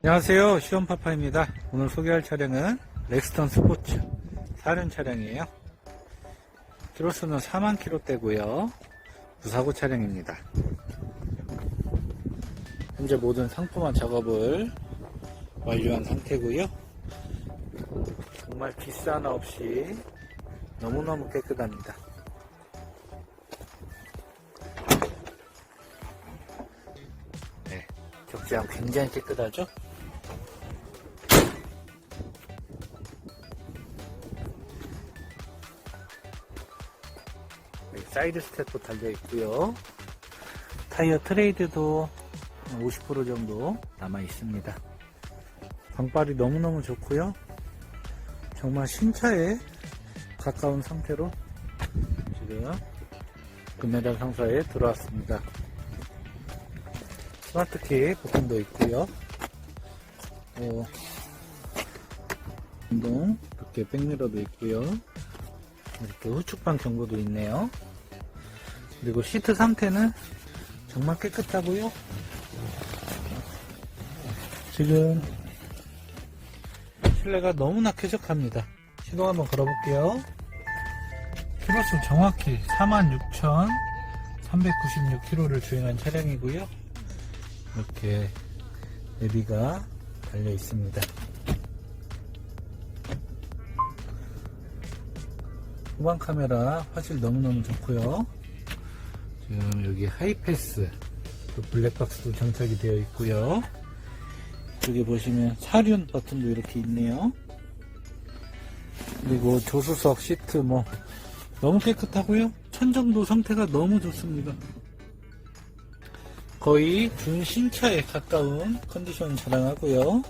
안녕하세요. 시원파파입니다. 오늘 소개할 차량은 렉스턴 스포츠 4륜 차량이에요. 키로수는 4만 킬로대고요. 무사고 차량입니다. 현재 모든 상품화 작업을 완료한 상태고요. 정말 기스 하나 없이 너무너무 깨끗합니다. 네, 적재함 굉장히 깨끗하죠? 사이드 스텝도 달려 있고요. 타이어 트레이드도 50% 정도 남아 있습니다. 방발이 너무너무 좋고요. 정말 신차에 가까운 상태로 지금 금메달 상사에 들어왔습니다. 스마트키 버튼도 있고요. 어, 운동 이렇게 백미러도 있고요. 이렇게 후측방 경고도 있네요. 그리고 시트 상태는 정말 깨끗하고요. 지금 실내가 너무나 쾌적합니다. 시동 한번 걸어볼게요. 키로수 정확히 46,396km를 주행한 차량이고요. 이렇게 내비가 달려 있습니다. 후방 카메라 화질 너무너무 좋고요. 지금 여기 하이패스 또 블랙박스도 장착이 되어 있고요. 여기 보시면 사륜 버튼도 이렇게 있네요. 그리고 조수석 시트 뭐 너무 깨끗하고요. 천정도 상태가 너무 좋습니다. 거의 준신차에 가까운 컨디션 자랑하고요.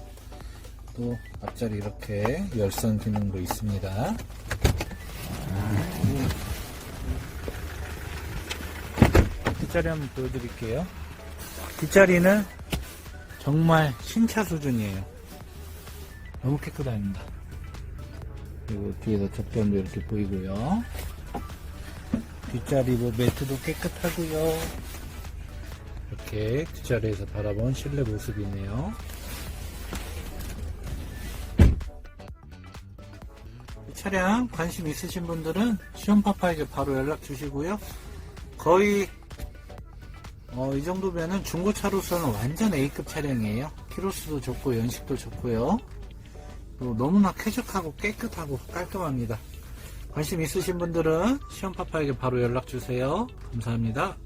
또 앞자리 이렇게 열선 기능도 있습니다. 뒷자리 한번 보여드릴게요. 뒷자리는 정말 신차 수준이에요. 너무 깨끗합니다. 그리고 뒤에서 적점도 이렇게 보이고요. 뒷자리 뭐 매트도 깨끗하고요. 이렇게 뒷자리에서 바라본 실내 모습이 네요 이 차량 관심 있으신 분들은 시험파파에게 바로 연락 주시고요. 거의 어, 이 정도면은 중고차로서는 완전 A급 차량이에요. 키로수도 좋고 연식도 좋고요. 너무나 쾌적하고 깨끗하고 깔끔합니다. 관심 있으신 분들은 시험파파에게 바로 연락 주세요. 감사합니다.